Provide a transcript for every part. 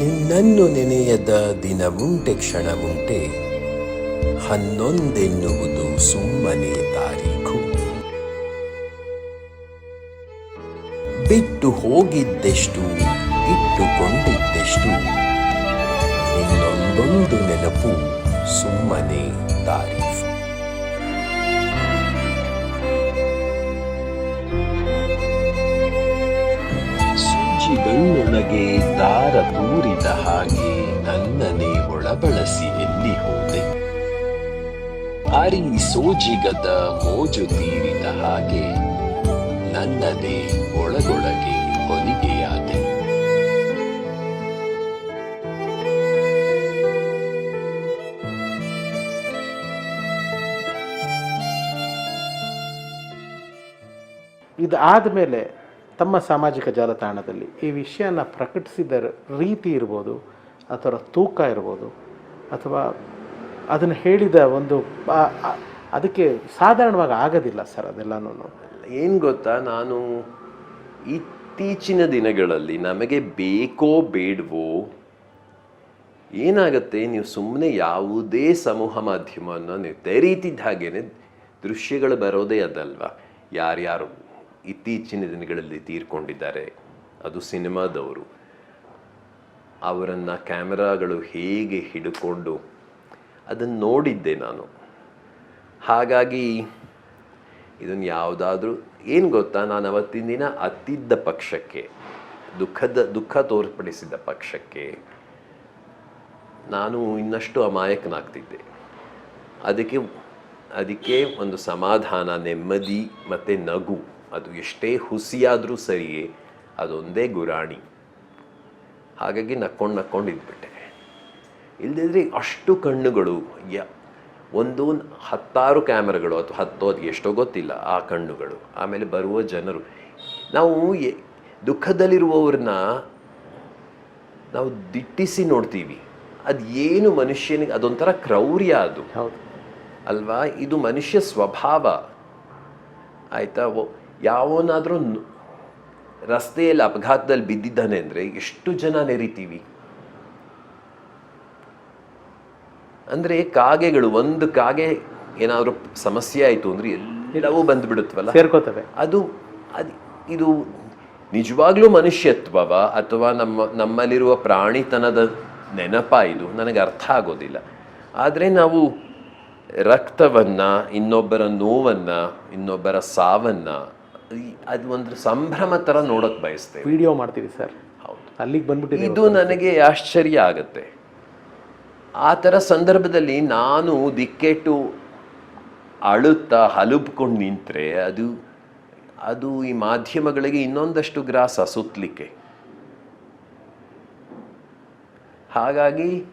ಇನ್ನು ನೆನೆಯದ ದಿನವುಂಟೆ ಕ್ಷಣವುಂಟೆ ಹನ್ನೊಂದೆನ್ನುವುದು ಸುಮ್ಮನೆ ತಾರೀಖು. ಬಿಟ್ಟು ಹೋಗಿದ್ದೆಷ್ಟು ಇಟ್ಟುಕೊಂಡಿದ್ದೆಷ್ಟು ಇನ್ನೊಂದೊಂದು ನೆನಪು ಸುಮ್ಮನೆ ತಾರೀಫು ದಾರ ತೂರಿದ ಹಾಗೆ ನನ್ನನೆ ಒಳಬಳಸಿ ಎಲ್ಲಿ ಹೋದೆ? ಅರಿ ಸೋಜಿಗದ ಮೋಜು ತೀರಿದ ಹಾಗೆ ನನ್ನದೇ ಒಳಗೊಳಗೆ ಹೊಲಿಗೆಯಾದೆ. ಇದಾದ ಮೇಲೆ ತಮ್ಮ ಸಾಮಾಜಿಕ ಜಾಲತಾಣದಲ್ಲಿ ಈ ವಿಷಯನ ಪ್ರಕಟಿಸಿದ ರೀತಿ ಇರ್ಬೋದು, ಅಥವಾ ತೂಕ ಇರ್ಬೋದು, ಅಥವಾ ಅದನ್ನು ಹೇಳಿದ ಒಂದು ಅದಕ್ಕೆ ಸಾಧಾರಣವಾಗಿ ಆಗೋದಿಲ್ಲ ಸರ್ ಅದೆಲ್ಲನೂ. ಏನು ಗೊತ್ತಾ, ನಾನು ಇತ್ತೀಚಿನ ದಿನಗಳಲ್ಲಿ ನಮಗೆ ಬೇಕೋ ಬೇಡವೋ, ಏನಾಗುತ್ತೆ, ನೀವು ಸುಮ್ಮನೆ ಯಾವುದೇ ಸಮೂಹ ಮಾಧ್ಯಮವನ್ನು, ನೀವು ತೆರೀತಿದ್ದ ಹಾಗೇನೆ ದೃಶ್ಯಗಳು ಬರೋದೇ ಅದಲ್ವಾ? ಯಾರ್ಯಾರು ಇತ್ತೀಚಿನ ದಿನಗಳಲ್ಲಿ ತೀರ್ಕೊಂಡಿದ್ದಾರೆ. ಅದು ಸಿನಿಮಾದವರು. ಅವರನ್ನು ಕ್ಯಾಮೆರಾಗಳು ಹೇಗೆ ಹಿಡ್ಕೊಂಡು ಅದನ್ನು ನೋಡಿದ್ದೆ ನಾನು. ಹಾಗಾಗಿ ಇದನ್ನು ಯಾವುದಾದ್ರೂ, ಏನು ಗೊತ್ತಾ, ನಾನು ಅವತ್ತಿನ ದಿನ ಅತ್ತಿದ್ದ ಪಕ್ಷಕ್ಕೆ, ದುಃಖದ, ದುಃಖ ತೋರ್ಪಡಿಸಿದ ಪಕ್ಷಕ್ಕೆ ನಾನು ಇನ್ನಷ್ಟು ಅಮಾಯಕನಾಗ್ತಿದ್ದೆ. ಅದಕ್ಕೆ ಅದಕ್ಕೆ ಒಂದು ಸಮಾಧಾನ, ನೆಮ್ಮದಿ ಮತ್ತು ನಗು. ಅದು ಎಷ್ಟೇ ಹುಸಿಯಾದರೂ ಸರಿಯೇ ಅದೊಂದೇ ಗುರಾಣಿ. ಹಾಗಾಗಿ ನಕ್ಕೊಂಡು ನಕ್ಕೊಂಡು ಇದ್ಬಿಟ್ಟೆ. ಇಲ್ಲದಿದ್ರೆ ಅಷ್ಟು ಕಣ್ಣುಗಳು ಯ ಒಂದು ಹತ್ತಾರು ಕ್ಯಾಮ್ರಾಗಳು ಅಥವಾ ಹತ್ತೋ ಅದು ಎಷ್ಟೋ ಗೊತ್ತಿಲ್ಲ ಆ ಕಣ್ಣುಗಳು. ಆಮೇಲೆ ಬರುವ ಜನರು. ನಾವು ಎ- ದುಃಖದಲ್ಲಿರುವವ್ರನ್ನ ನಾವು ದಿಟ್ಟಿಸಿ ನೋಡ್ತೀವಿ. ಅದು ಏನು ಮನುಷ್ಯನಿಗೆ ಅದೊಂಥರ ಕ್ರೌರ್ಯ ಅದು. ಅಲ್ವಾ? ಇದು ಮನುಷ್ಯ ಸ್ವಭಾವ. ಆಯ್ತಾ? ಯಾವನಾದ್ರೂ ರಸ್ತೆಯಲ್ಲಿ ಅಪಘಾತದಲ್ಲಿ ಬಿದ್ದಿದ್ದಾನೆ ಅಂದರೆ ಎಷ್ಟು ಜನ ನೆರಿತೀವಿ? ಅಂದರೆ ಕಾಗೆಗಳು ಒಂದು ಕಾಗೆ ಏನಾದರೂ ಸಮಸ್ಯೆ ಆಯಿತು ಅಂದರೆ ಎಲ್ಲವೂ ಬಂದುಬಿಡುತ್ತವಲ್ಲ? ಸೇರ್ಕೋತವೆ. ಅದು ಅದು ಇದು ನಿಜವಾಗ್ಲೂ ಮನುಷ್ಯತ್ವವ ಅಥವಾ ನಮ್ಮ ನಮ್ಮಲ್ಲಿರುವ ಪ್ರಾಣಿತನದ ನೆನಪ ಇದು? ನನಗೆ ಅರ್ಥ ಆಗೋದಿಲ್ಲ. ಆದರೆ ನಾವು ರಕ್ತವನ್ನು ಇನ್ನೊಬ್ಬರ ನೋವನ್ನು ಇನ್ನೊಬ್ಬರ ಸಾವನ್ನ ಅದು ಒಂದು ಸಂಭ್ರಮ ಥರ ನೋಡೋಕ್ಕೆ ಬಯಸ್ತೇವೆ. ವಿಡಿಯೋ ಮಾಡ್ತೀವಿ ಸರ್ ಹೌದು. ಅಲ್ಲಿಗೆ ಬಂದ್ಬಿಟ್ಟು ಇದು ನನಗೆ ಆಶ್ಚರ್ಯ ಆಗತ್ತೆ. ಆ ಥರ ಸಂದರ್ಭದಲ್ಲಿ ನಾನು ದಿಕ್ಕೆಟ್ಟು ಅಳುತ್ತಾ ಹಲುಬ್ಕೊಂಡು ನಿಂತರೆ ಅದು ಅದು ಈ ಮಾಧ್ಯಮಗಳಿಗೆ ಇನ್ನೊಂದಷ್ಟು ಗ್ರಾಸ ಸುತ್ತಲಿಕ್ಕೆ ಹಾಗಾಗಿ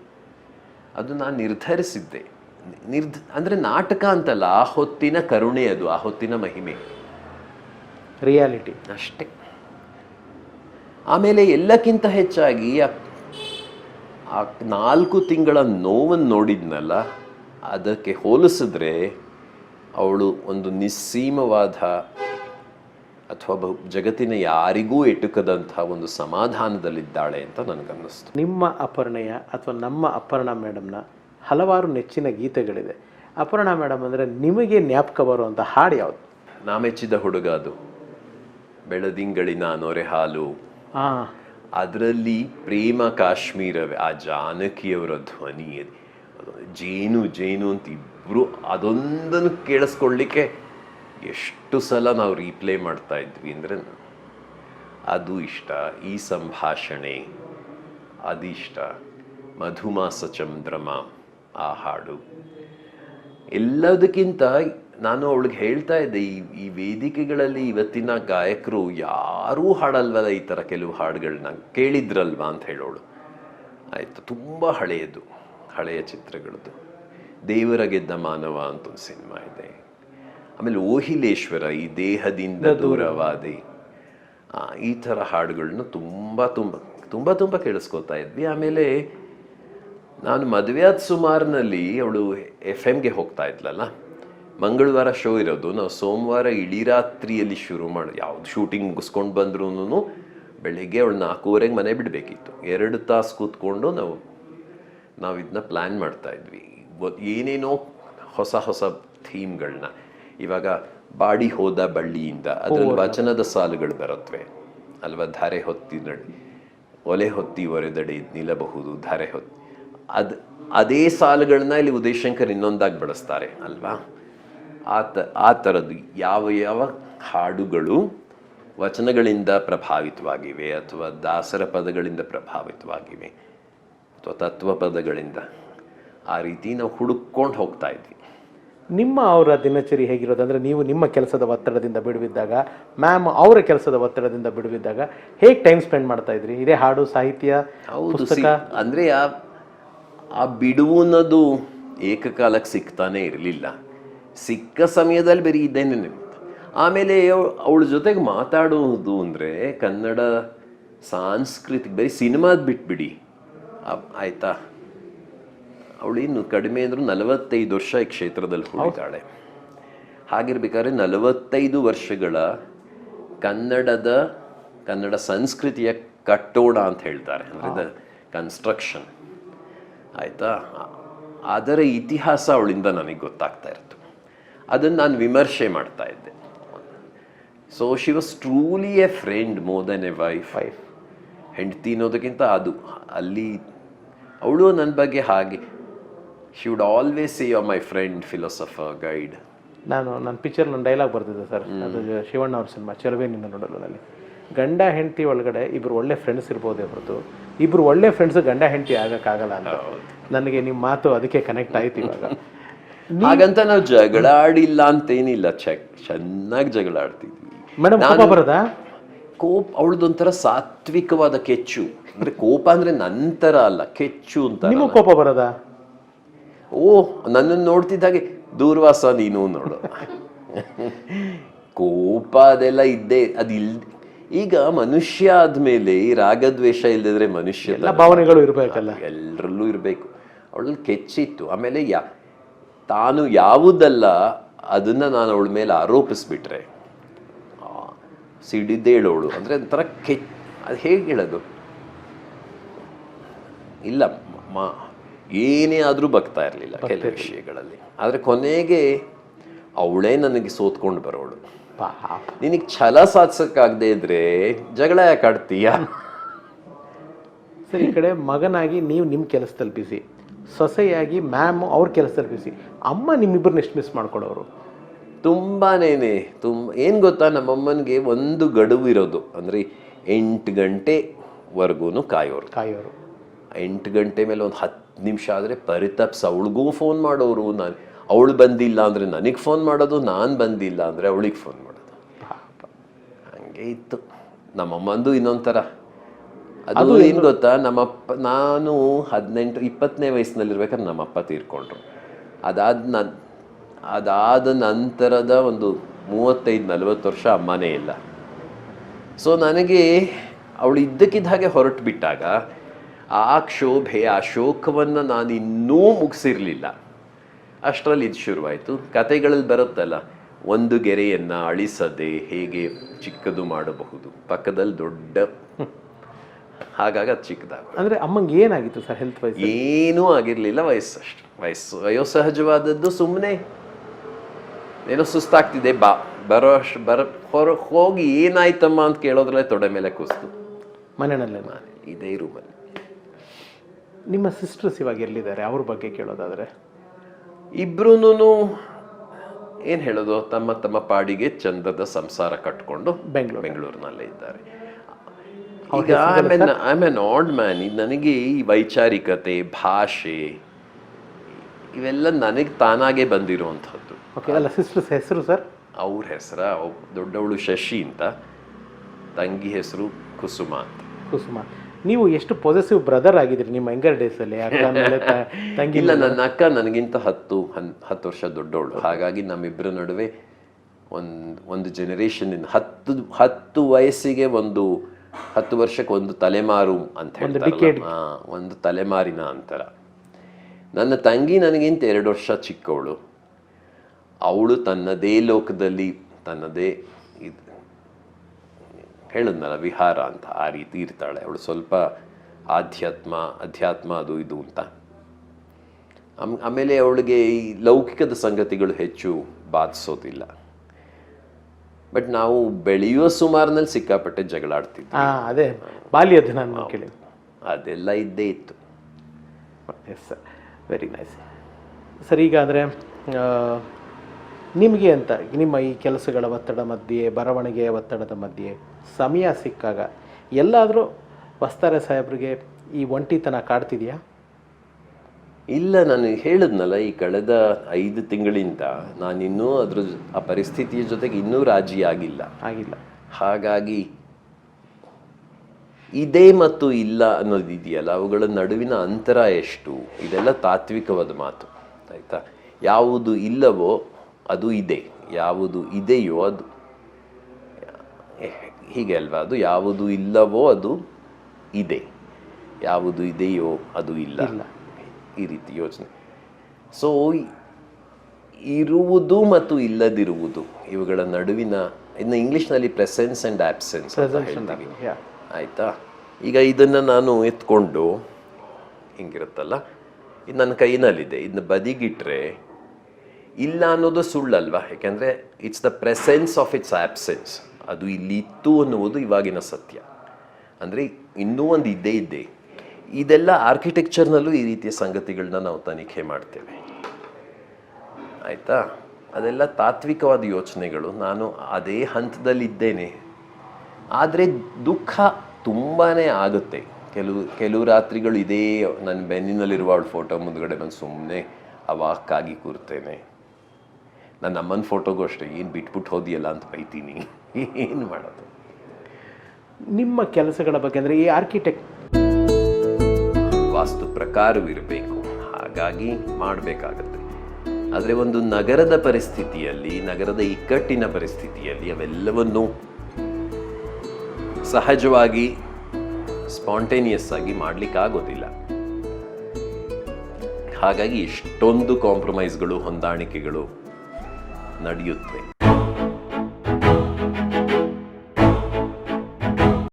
ಅದು ನಾನು ನಿರ್ಧರಿಸಿದ್ದೆ. ನಿರ್ಧ ಅಂದರೆ ನಾಟಕ ಅಂತಲ್ಲ ಆ ಹೊತ್ತಿನ ಕರುಣೆ ಅದು ಆ ಹೊತ್ತಿನ ಮಹಿಮೆ. ರಿಯಾಲಿಟಿ. ಅಷ್ಟೇ. ಆಮೇಲೆ ಎಲ್ಲಕ್ಕಿಂತ ಹೆಚ್ಚಾಗಿ ಆ- ನಾಲ್ಕು ತಿಂಗಳ ನೋವನ್ನು ನೋಡಿದ್ನಲ್ಲ ಅದಕ್ಕೆ ಹೋಲಿಸಿದ್ರೆ ಅವಳು ಒಂದು ನಿಸ್ಸೀಮವಾದ ಅಥವಾ ಬಹು ಜಗತ್ತಿನ ಯಾರಿಗೂ ಎಟುಕದಂಥ ಒಂದು ಸಮಾಧಾನದಲ್ಲಿದ್ದಾಳೆ ಅಂತ ನನಗನ್ನಿಸ್ತು. ನಿಮ್ಮ ಅಪರ್ಣೆಯ ಅಥವಾ ನಮ್ಮ ಅಪರ್ಣ ಮೇಡಮ್ನ ಹಲವಾರು ನೆಚ್ಚಿನ ಗೀತೆಗಳಿದೆ. ಅಪರ್ಣ ಮೇಡಮ್ ಅಂದರೆ ನಿಮಗೆ ಜ್ಞಾಪಕ ಬರುವಂಥ ಹಾಡು ಯಾವುದು? ನಾ ಮೆಚ್ಚಿದ ಹುಡುಗ ಅದು. ಬೆಳದಿಂಗಳಿನ ನೊರೆ ಹಾಲು. ಅದರಲ್ಲಿ ಪ್ರೇಮ ಕಾಶ್ಮೀರವೇ ಆ ಜಾನಕಿಯವರ ಧ್ವನಿ. ಜೇನು ಜೇನು ಅಂತ ಇಬ್ರು ಅದೊಂದನ್ನು ಕೇಳಿಸ್ಕೊಳ್ಳಿಕ್ಕೆ ಎಷ್ಟು ಸಲ ನಾವು ರೀಪ್ಲೇ ಮಾಡ್ತಾ ಇದ್ವಿ ಅಂದರೆ ಅದು ಇಷ್ಟ. ಈ ಸಂಭಾಷಣೆ ಅದಿಷ್ಟ. ಮಧುಮಾಸ ಚಂದ್ರಮ ಆ ಹಾಡು. ಎಲ್ಲದಕ್ಕಿಂತ ನಾನು ಅವಳಿಗೆ ಹೇಳ್ತಾ ಇದ್ದೆ ಈ ಈ ವೇದಿಕೆಗಳಲ್ಲಿ ಇವತ್ತಿನ ಗಾಯಕರು ಯಾರೂ ಹಾಡಲ್ವಲ್ಲ ಈ ಥರ ಕೆಲವು ಹಾಡುಗಳನ್ನ ಕೇಳಿದ್ರಲ್ವಾ ಅಂತ ಹೇಳೋಳು. ಆಯಿತು ತುಂಬ ಹಳೆಯದು ಹಳೆಯ ಚಿತ್ರಗಳದ್ದು. ದೇವರ ಗೆದ್ದ ಮಾನವ ಅಂತ ಒಂದು ಸಿನಿಮಾ ಇದೆ. ಆಮೇಲೆ ಓಹಿಲೇಶ್ವರ ಈ ದೇಹದಿಂದ ದೂರವಾದಿ. ಆ, ಈ ಥರ ಹಾಡುಗಳನ್ನ ತುಂಬ ತುಂಬ ತುಂಬ ತುಂಬ ಕೇಳಿಸ್ಕೊತಾ ಇದ್ವಿ. ಆಮೇಲೆ ನಾನು ಮದುವೆಯಾದ ಸುಮಾರಿನಲ್ಲಿ ಅವಳು ಎಫ್ ಎಮ್ಗೆ ಹೋಗ್ತಾ ಇದ್ಲಲ್ಲ. ಮಂಗಳವಾರ ಶೋ ಇರೋದು ನಾವು ಸೋಮವಾರ ಇಡೀ ರಾತ್ರಿಯಲ್ಲಿ ಶುರು ಮಾಡಿ ಯಾವ್ದು ಶೂಟಿಂಗ್ ಮುಗಿಸ್ಕೊಂಡು ಬಂದ್ರೂ ಬೆಳಿಗ್ಗೆ ಅವಳು ನಾಲ್ಕೂವರೆಗೆ ಮನೆ ಬಿಡಬೇಕಿತ್ತು. ಎರಡು ತಾಸು ಕೂತ್ಕೊಂಡು ನಾವು ನಾವು ಇದನ್ನ ಪ್ಲ್ಯಾನ್ ಮಾಡ್ತಾ ಇದ್ವಿ. ಏನೇನೋ ಹೊಸ ಹೊಸ ಥೀಮ್ಗಳನ್ನ ಇವಾಗ ಬಾಡಿ ಹೋದ ಬಳ್ಳಿಯಿಂದ ಅದರಲ್ಲಿ ವಚನದ ಸಾಲುಗಳು ಬರುತ್ತವೆ ಅಲ್ವಾ? ಧಾರೆ ಹೊತ್ತಿ ನಡಿ ಒಲೆ ಹೊತ್ತಿ ಒರೆದಡಿ ನಿಲ್ಲಬಹುದು ಧಾರೆ ಹೊತ್ತಿ. ಅದು ಅದೇ ಸಾಲುಗಳನ್ನ ಇಲ್ಲಿ ಉದಯಶಂಕರ್ ಇನ್ನೊಂದಾಗಿ ಬಳಸ್ತಾರೆ ಅಲ್ವಾ? ಆ ತ ಆ ಥರದ್ದು ಯಾವ ಯಾವ ಹಾಡುಗಳು ವಚನಗಳಿಂದ ಪ್ರಭಾವಿತವಾಗಿವೆ ಅಥವಾ ದಾಸರ ಪದಗಳಿಂದ ಪ್ರಭಾವಿತವಾಗಿವೆ ಅಥವಾ ತತ್ವ ಪದಗಳಿಂದ ಆ ರೀತಿ ನಾವು ಹುಡುಕೊಂಡು ಹೋಗ್ತಾ ಇದ್ವಿ. ನಿಮ್ಮ ಅವರ ದಿನಚರಿ ಹೇಗಿರೋದು ಅಂದರೆ ನೀವು ನಿಮ್ಮ ಕೆಲಸದ ಒತ್ತಡದಿಂದ ಬಿಡುವಿದ್ದಾಗ ಮ್ಯಾಮ್ ಅವರ ಕೆಲಸದ ಒತ್ತಡದಿಂದ ಬಿಡುವಿದ್ದಾಗ ಹೇಗೆ ಟೈಮ್ ಸ್ಪೆಂಡ್ ಮಾಡ್ತಾ ಇದ್ರಿ? ಇದೇ ಹಾಡು ಸಾಹಿತ್ಯ ಪುಸ್ತಕ? ಅಂದರೆ ಆ ಆ ಬಿಡುವು ಅನ್ನೋದು ಏಕಕಾಲಕ್ಕೆ ಸಿಗ್ತಾನೆ ಇರಲಿಲ್ಲ. ಸಿಕ್ಕ ಸಮಯದಲ್ಲಿ ಬರೀ ಇದ್ದೇನೆ ಆಮೇಲೆ ಅವಳ ಜೊತೆಗೆ ಮಾತಾಡೋದು ಅಂದರೆ ಕನ್ನಡ ಸಾಂಸ್ಕೃತಿಕ ಬರೀ ಸಿನಿಮಾದ ಬಿಟ್ಬಿಡಿ. ಆಯ್ತಾ? ಅವಳಿನ್ನು ಕಡಿಮೆ ಅಂದರೂ ನಲವತ್ತೈದು ವರ್ಷ ಈ ಕ್ಷೇತ್ರದಲ್ಲಿ ಹೋಗಿದ್ದಾಳೆ ಹಾಗಿರ್ಬೇಕಾದ್ರೆ ನಲವತ್ತೈದು ವರ್ಷಗಳ ಕನ್ನಡದ ಕನ್ನಡ ಸಂಸ್ಕೃತಿಯ ಕಟ್ಟೋಡ ಅಂತ ಹೇಳ್ತಾರೆ. ಅಂದರೆ ಕನ್ಸ್ಟ್ರಕ್ಷನ್ ಆಯಿತಾ? ಅದರ ಇತಿಹಾಸ ಅವಳಿಂದ ನನಗೆ ಗೊತ್ತಾಗ್ತಾ ಇತ್ತು ಅದನ್ನು ನಾನು ವಿಮರ್ಶೆ ಮಾಡ್ತಾ ಇದ್ದೆ. So she was truly a friend more than a wife wife ಹೆಂಡತಿ ಅನ್ನೋದಕ್ಕಿಂತ ಅದು. ಅಲ್ಲಿ ಅವಳು ನನ್ನ ಬಗ್ಗೆ ಹಾಗೆ. She would always see are my friend philosopher guide ನಾನು ನನ್ನ ಪಿಕ್ಚರ್ ನನ್ನ ಡೈಲಾಗ್ ಬರ್ತಿದ್ದೆ ಸರ್ ಅದು ಶಿವಣ್ಣ ಅವ್ರ ಸಿನಿಮಾ ಚೆಲುವೆ ನಿನ್ನ ನೋಡಲು ಗಂಡ ಹೆಂಡತಿ ಒಳಗಡೆ ಇಬ್ಬರು ಒಳ್ಳೆ ಫ್ರೆಂಡ್ಸ್ ಇರ್ಬೋದೇ ಹೊರತು ಇಬ್ಬರು ಒಳ್ಳೆ ಫ್ರೆಂಡ್ಸ್ ಗಂಡ ಹೆಂಡತಿ ಆಗೋಕ್ಕಾಗಲ್ಲ ಅಂತ. ನನಗೆ ನಿಮ್ಮ ಮಾತು ಅದಕ್ಕೆ ಕನೆಕ್ಟ್ ಆಯ್ತು ಇವಾಗ. ಹಾಗಂತ ನಾವು ಜಗಳ ಆಡಿಲ್ಲ ಅಂತೇನಿಲ್ಲ ಚೆಕ್ ಚೆನ್ನಾಗಿ ಜಗಳ ಆಡ್ತಿದ್ವಿ ಕೋಪ ಬರೋದಾ? ಕೋಪ ಅವಳದೊಂಥರ ಸಾತ್ವಿಕವಾದ ಕೆಚ್ಚು. ಅಂದ್ರೆ ಕೋಪ ಅಂದ್ರೆ ನಂತರ ಅಲ್ಲ ಕೆಚ್ಚು ಅಂತ ಕೋಪ ಬರದ? ಓ ನನ್ನನ್ನು ನೋಡ್ತಿದ್ದಾಗೆ ದೂರ್ವಾಸ ನೀನು ನೋಡು. ಕೋಪ ಅದೆಲ್ಲ ಇದ್ದೇ ಅದಿಲ್ ಈಗ ಮನುಷ್ಯ ಆದ್ಮೇಲೆ ಈ ರಾಗದ್ವೇಷ ಇಲ್ಲದ್ರೆ ಮನುಷ್ಯ ಭಾವನೆಗಳು ಇರಬೇಕಲ್ಲ. ಎಲ್ಲರಲ್ಲೂ ಇರಬೇಕು. ಅವಳಲ್ಲಿ ಕೆಚ್ಚಿತ್ತು. ಆಮೇಲೆ ಯಾ ತಾನು ಯಾವುದಲ್ಲ ಅದನ್ನ ನಾನು ಅವಳ ಮೇಲೆ ಆರೋಪಿಸ್ಬಿಟ್ರೆ. ಸಿಡಿದೇಳೋಳು ಅಂದ್ರೆ ಒಂಥರ ಕೆಚ್ ಅದು ಹೇಗೆ ಹೇಳೋದು? ಇಲ್ಲ ಮಾ ಏನೇ ಆದರೂ ಬಗ್ತಾ ಇರಲಿಲ್ಲ ಕೆಲವು ವಿಷಯಗಳಲ್ಲಿ. ಆದರೆ ಕೊನೆಗೆ ಅವಳೇ ನನಗೆ ಸೋತ್ಕೊಂಡು ಬರೋಳು. ನಿನಗೆ ಛಲ ಸಾಧಿಸೋಕ್ಕಾಗದೇ ಇದ್ರೆ ಜಗಳ ಯಾಕೆ ಆಡ್ತೀಯ? ಸರಿ ಈ ಕಡೆ ಮಗನಾಗಿ ನೀವು ನಿಮ್ಮ ಕೆಲಸದಲ್ಲಿ ಬಿಸಿ ಸೊಸೆಯಾಗಿ ಮ್ಯಾಮ್ ಅವ್ರ ಕೆಲಸದಲ್ಲಿ ಬಿಸಿ ಅಮ್ಮ ನಿಮ್ಮಿಬ್ಬರನ್ನ ಎಷ್ಟು ಮಿಸ್ ಮಾಡ್ಕೊಡೋರು? ತುಂಬಾನೇ ತುಂಬ ಏನು ಗೊತ್ತಾ? ನಮ್ಮಮ್ಮನಿಗೆ ಒಂದು ಗಡುವು ಇರೋದು. ಅಂದರೆ ಎಂಟು ಗಂಟೆವರೆಗೂ ಕಾಯೋರು. ಕಾಯೋರು. ಎಂಟು ಗಂಟೆ ಮೇಲೆ ಒಂದು ಹತ್ತು ನಿಮಿಷ ಆದರೆ ಪರಿತಪ್ಸ್ ಅವಳಿಗೂ ಫೋನ್ ಮಾಡೋರು. ನಾನು ಅವಳು ಬಂದಿಲ್ಲ ಅಂದರೆ ನನಗೆ ಫೋನ್ ಮಾಡೋದು ನಾನು ಬಂದಿಲ್ಲ ಅಂದರೆ ಅವಳಿಗೆ ಫೋನ್ ಮಾಡೋದು. ಹಾಗೆ ಹಂಗೆ ಇತ್ತು. ನಮ್ಮಮ್ಮಂದು ಇನ್ನೊಂಥರ ಅದು ಏನು ಗೊತ್ತಾ? ನಮ್ಮಪ್ಪ ನಾನು ಹದಿನೆಂಟು ಇಪ್ಪತ್ತನೇ ವಯಸ್ಸಿನಲ್ಲಿರ್ಬೇಕಾದ್ರೆ ನಮ್ಮಪ್ಪ ತೀರ್ಕೊಂಡ್ರು. ಅದಾದ ನ ಅದಾದ ನಂತರದ ಒಂದು ಮೂವತ್ತೈದು ನಲವತ್ತು ವರ್ಷ ಅಮ್ಮನೇ ಇಲ್ಲ. ಸೊ ನನಗೆ ಅವಳು ಇದ್ದಕ್ಕಿದ್ದ ಹಾಗೆ ಹೊರಟು ಬಿಟ್ಟಾಗ ಆ ಕ್ಷೋಭೆ ಆ ಶೋಕವನ್ನು ನಾನು ಇನ್ನೂ ಮುಗಿಸಿರಲಿಲ್ಲ. ಅಷ್ಟರಲ್ಲಿ ಇದು ಶುರುವಾಯಿತು. ಕತೆಗಳಲ್ಲಿ ಬರುತ್ತಲ್ಲ ಒಂದು ಗೆರೆಯನ್ನು ಅಳಿಸದೆ ಹೇಗೆ ಚಿಕ್ಕದು ಮಾಡಬಹುದು? ಪಕ್ಕದಲ್ಲಿ ದೊಡ್ಡ ಹಾಗಾಗಿ ಅದು ಚಿಕ್ಕದಾಗ ಅಂದರೆ ಅಮ್ಮಂಗೆ ಏನಾಗಿತ್ತು ಸರ್ ಹೆಲ್ತ್ ವೈಸ್ ಏನೂ ಆಗಿರಲಿಲ್ಲ ವಯಸ್ಸಷ್ಟು ವಯಸ್ಸು ವಯೋಸಹಜವಾದದ್ದು ಸುಮ್ಮನೆ ಏನೋ ಸುಸ್ತಾಗ್ತಿದೆ ಬಾ ಬರೋ ಅಷ್ಟು ಬರ ಹೊರ ಹೋಗಿ ಏನಾಯ್ತಮ್ಮ ಅಂತ ಕೇಳೋದ್ರಲ್ಲೇ ತೊಡೆ ಮೇಲೆ ಕೂಸ್ತು. ಮನೆಯಲ್ಲೇ? ನಾನು ಇದೇ ರೂಮಲ್ಲಿ. ನಿಮ್ಮ ಸಿಸ್ಟರ್ಸ್ ಇವಾಗ ಎಲ್ಲಿದ್ದಾರೆ? ಅವ್ರ ಬಗ್ಗೆ ಕೇಳೋದಾದರೆ? ಇಬ್ರು ಏನು ಹೇಳೋದು? ತಮ್ಮ ತಮ್ಮ ಪಾಡಿಗೆ ಚಂದದ ಸಂಸಾರ ಕಟ್ಕೊಂಡು ಬೆಂಗಳೂರು. ಬೆಂಗಳೂರಿನಲ್ಲೇ ಇದ್ದಾರೆ. ಈಗ ಐ ಮೆನ್ ಆಡ್ ಮ್ಯಾನ್ ನನಗೆ ಈ ವೈಚಾರಿಕತೆ ಭಾಷೆ ಇವೆಲ್ಲ ನನಗೆ ತಾನಾಗೆ ಬಂದಿರುವಂಥದ್ದು. ಓಕೆ ಅಲ್ಲ ಸಿಸ್ಟರ್ಸ್ ಹೆಸರು ಸರ್? ಅವ್ರ ಹೆಸರ ದೊಡ್ಡವಳು ಶಶಿ ಅಂತ. ತಂಗಿ ಹೆಸರು ಕುಸುಮ ಅಂತ. ಕುಸುಮ. ನೀವು ಎಷ್ಟು ಪೊಸೆಸಿವ್ ಬ್ರದರ್ ಆಗಿದ್ರಿ ನಿಮ್ಮ ಯಂಗರ್ ಡೇಸ್ ಅಲ್ಲಿ? ಅಕ್ಕ ಮೇಲೆ ತ- ತಂಗಿ ಇಲ್ಲ ನನ್ನ ಅಕ್ಕ ನನಗಿಂತ ಹತ್ತು ಹನ್ ಹತ್ತು ವರ್ಷ ದೊಡ್ಡವಳು. ಹಾಗಾಗಿ ನಮ್ಮಿಬ್ಬರ ನಡುವೆ ಒಂದು ಒಂದು ಜನರೇಷನ್ ಹತ್ತು ಹತ್ತು ವಯಸ್ಸಿಗೆ ಒಂದು ಹತ್ತು ವರ್ಷಕ್ಕೆ ಒಂದು ತಲೆಮಾರು ಅಂತ ಹೇಳ್ತಾರಲ್ಲ ಒಂದು ತಲೆಮಾರಿನ ಅಂತರ. ನನ್ನ ತಂಗಿ ನನಗಿಂತ ಎರಡು ವರ್ಷ ಚಿಕ್ಕವಳು. ಅವಳು ತನ್ನದೇ ಲೋಕದಲ್ಲಿ ತನ್ನದೇ ಇದು ಹೇಳಿದ್ನಲ್ಲ ವಿಹಾರ ಅಂತ ಆ ರೀತಿ ಇರ್ತಾಳೆ. ಅವಳು ಸ್ವಲ್ಪ ಆಧ್ಯಾತ್ಮ ಅಧ್ಯಾತ್ಮ ಅದು ಇದು ಅಂತ. ಆಮ್- ಆಮೇಲೆ ಅವಳಿಗೆ ಈ ಲೌಕಿಕದ ಸಂಗತಿಗಳು ಹೆಚ್ಚು ಬಾಧಿಸೋದಿಲ್ಲ. ಬಟ್ ನಾವು ಬೆಳೆಯುವ ಸುಮಾರಿನಲ್ಲಿ ಸಿಕ್ಕಾಪಟ್ಟೆ ಜಗಳಾಡ್ತಿದ್ವಿ. ಹಾಂ ಅದೇ. ಬಾಲ್ಯದ ನಾನು ಕೇಳಿ ಅದೆಲ್ಲ ಇದ್ದೇ ಇತ್ತು. Yes sir very nice sir ಈಗ ಅಂದರೆ ನಿಮಗೆ ಅಂತ ನಿಮ್ಮ ಈ ಕೆಲಸಗಳ ಒತ್ತಡ ಮಧ್ಯೆ ಬರವಣಿಗೆಯ ಒತ್ತಡದ ಮಧ್ಯೆ ಸಮಯ ಸಿಕ್ಕಾಗ ಎಲ್ಲಾದರೂ ವಸ್ತಾರೆ ಸಾಹೇಬ್ರಿಗೆ ಈ ಒಂಟಿತನ ಕಾಡ್ತಿದೆಯಾ? ಇಲ್ಲ ನಾನು ಹೇಳಿದ್ನಲ್ಲ ಈ ಕಳೆದ ಐದು ತಿಂಗಳಿಂದ ನಾನಿನ್ನೂ ಅದ್ರ ಆ ಪರಿಸ್ಥಿತಿಯ ಜೊತೆಗೆ ಇನ್ನೂ ರಾಜಿ ಆಗಿಲ್ಲ. ಆಗಿಲ್ಲ. ಹಾಗಾಗಿ ಇದೆ ಮತ್ತು ಇಲ್ಲ ಅನ್ನೋದಿದೆಯಲ್ಲ ಅವುಗಳ ನಡುವಿನ ಅಂತರ ಎಷ್ಟು? ಇದೆಲ್ಲ ತಾತ್ವಿಕವಾದ ಮಾತು ಆಯಿತಾ? ಯಾವುದು ಇಲ್ಲವೋ ಅದು ಇದೆ ಯಾವುದು ಇದೆಯೋ ಅದು ಹೀಗೆ ಅಲ್ವಾ? ಅದು ಯಾವುದು ಇಲ್ಲವೋ ಅದು ಇದೆ ಯಾವುದು ಇದೆಯೋ ಅದು ಇಲ್ಲ. ಈ ರೀತಿ ಯೋಚನೆ. ಸೊ ಇರುವುದು ಮತ್ತು ಇಲ್ಲದಿರುವುದು ಇವುಗಳ ನಡುವಿನ ಇನ್ನು ಇಂಗ್ಲೀಷ್ನಲ್ಲಿ ಪ್ರೆಸೆನ್ಸ್ ಆ್ಯಂಡ್ ಆ್ಯಬ್ಸೆನ್ಸ್ ಆಯಿತಾ? ಈಗ ಇದನ್ನು ನಾನು ಎತ್ಕೊಂಡು ಹಿಂಗಿರುತ್ತಲ್ಲ? ಇದು ನನ್ನ ಕೈನಲ್ಲಿದೆ. ಇದನ್ನ ಬದಿಗಿಟ್ರೆ ಇಲ್ಲ ಅನ್ನೋದು ಸುಳ್ಳಲ್ವಾ? ಯಾಕೆಂದರೆ it's the presence of it's absence ಅದು ಇಲ್ಲಿ ಇತ್ತು ಅನ್ನುವುದು ಇವಾಗಿನ ಸತ್ಯ. ಅಂದರೆ ಇನ್ನೂ ಒಂದು ಇದ್ದೇ ಇದೆ. ಇದೆಲ್ಲ ಆರ್ಕಿಟೆಕ್ಚರ್ನಲ್ಲೂ ಈ ರೀತಿಯ ಸಂಗತಿಗಳನ್ನ ನಾವು ತನಿಖೆ ಮಾಡ್ತೇವೆ. ಆಯಿತಾ? ಅದೆಲ್ಲ ತಾತ್ವಿಕವಾದ ಯೋಚನೆಗಳು. ನಾನು ಅದೇ ಹಂತದಲ್ಲಿದ್ದೇನೆ. ಆದರೆ ದುಃಖ ತುಂಬಾ ಆಗುತ್ತೆ. ಕೆಲವು ಕೆಲವು ರಾತ್ರಿಗಳು ಇದೇ ನನ್ನ ಬೆನ್ನಿನಲ್ಲಿರುವ ಅವಳ ಫೋಟೋ ಮುಂದ್ಗಡೆ ನಾನು ಸುಮ್ಮನೆ ಅವಾಕ್ಕಾಗಿ ಕೂರ್ತೇನೆ. ನನ್ನ ಅಮ್ಮನ ಫೋಟೋಗೂ ಅಷ್ಟೇ, ಏನು ಬಿಟ್ಬಿಟ್ಟು ಹೋದಿಯಲ್ಲ? ಅಂತ ಬೈತೀನಿ. ಏನು ಮಾಡೋದು? ನಿಮ್ಮ ಕೆಲಸಗಳ ಬಗ್ಗೆ ಅಂದರೆ ಈ ಆರ್ಕಿಟೆಕ್ಟ್ ವಾಸ್ತು ಪ್ರಕಾರವಿರಬೇಕು. ಹಾಗಾಗಿ ಮಾಡಬೇಕಾಗತ್ತೆ. ಆದರೆ ಒಂದು ನಗರದ ಪರಿಸ್ಥಿತಿಯಲ್ಲಿ, ನಗರದ ಇಕ್ಕಟ್ಟಿನ ಪರಿಸ್ಥಿತಿಯಲ್ಲಿ ಅವೆಲ್ಲವನ್ನು ಸಹಜವಾಗಿ ಸ್ಪಾಂಟೇನಿಯಸ್ ಆಗಿ ಮಾಡಲಿಕ್ಕಾಗೋದಿಲ್ಲ. ಹಾಗಾಗಿ ಇಷ್ಟೊಂದು ಕಾಂಪ್ರಮೈಸ್ಗಳು, ಹೊಂದಾಣಿಕೆಗಳು ನಡೆಯುತ್ತವೆ.